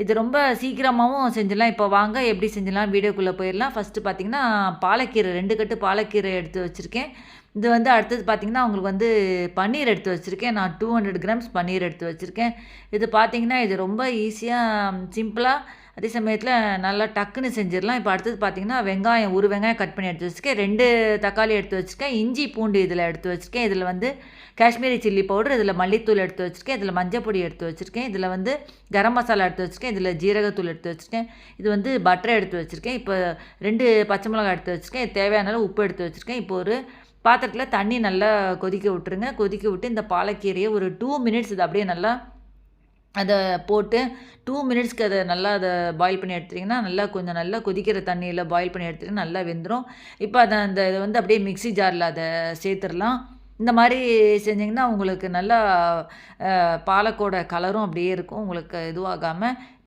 இது ரொம்ப சீக்கிரமாகவும் செஞ்சிடலாம். இப்போ வாங்க எப்படி செஞ்சிடலாம் வீடியோக்குள்ளே போயிடலாம். ஃபஸ்ட்டு பார்த்திங்கன்னா பாலக்கீரை ரெண்டு கட்டு பாலக்கீரை எடுத்து வச்சுருக்கேன். இது வந்து அடுத்தது பார்த்திங்கன்னா உங்களுக்கு வந்து பன்னீர் எடுத்து வச்சுருக்கேன் நான் டூ ஹண்ட்ரட் கிராம்ஸ் பன்னீர் எடுத்து வச்சுருக்கேன் இது பார்த்திங்கன்னா இது ரொம்ப ஈஸியாக சிம்பிளாக அதே சமயத்தில் நல்லா டக்குன்னு செஞ்சிடலாம் இப்போ அடுத்தது பார்த்திங்கன்னா வெங்காயம் ஒரு வெங்காயம் கட் பண்ணி எடுத்து வச்சுருக்கேன் ரெண்டு தக்காளி எடுத்து வச்சுருக்கேன் இஞ்சி பூண்டு இதில் எடுத்து வச்சுருக்கேன் இதில் வந்து காஷ்மீரி சில்லி பவுடர் இதில் மல்லித்தூள் எடுத்து வச்சுருக்கேன் இதில் மஞ்சள் பொடி எடுத்து வச்சுருக்கேன் இதில் வந்து கரம் மசாலா எடுத்து வச்சுருக்கேன் இதில் ஜீரகத்தூள் எடுத்து வச்சுருக்கேன் இது வந்து பட்டரை எடுத்து வச்சுருக்கேன் இப்போ ரெண்டு பச்சை மிளகாய் எடுத்து வச்சுருக்கேன் தேவையான அளவு உப்பு எடுத்து வச்சுருக்கேன் இப்போ ஒரு பாத்திரத்தில் தண்ணி நல்லா கொதிக்க விட்டுருங்க. கொதிக்க விட்டு இந்த பாலக்கீரையை ஒரு டூ மினிட்ஸ் இது அப்படியே நல்லா அதை போட்டு டூ மினிட்ஸ்க்கு அதை நல்லா அதை பாயில் பண்ணி எடுத்துட்டிங்கன்னா நல்லா கொஞ்சம் நல்லா கொதிக்கிற தண்ணியில் பாயில் பண்ணி எடுத்துகிட்டு நல்லா வெந்துடும் இப்போ அதை அந்த இதை வந்து அப்படியே மிக்ஸி ஜாரில் அதை சேர்த்துடலாம். இந்த மாதிரி செஞ்சிங்கன்னா உங்களுக்கு நல்லா பாலக்கோட கலரும் அப்படியே இருக்கும். உங்களுக்கு இதுவாகாமல்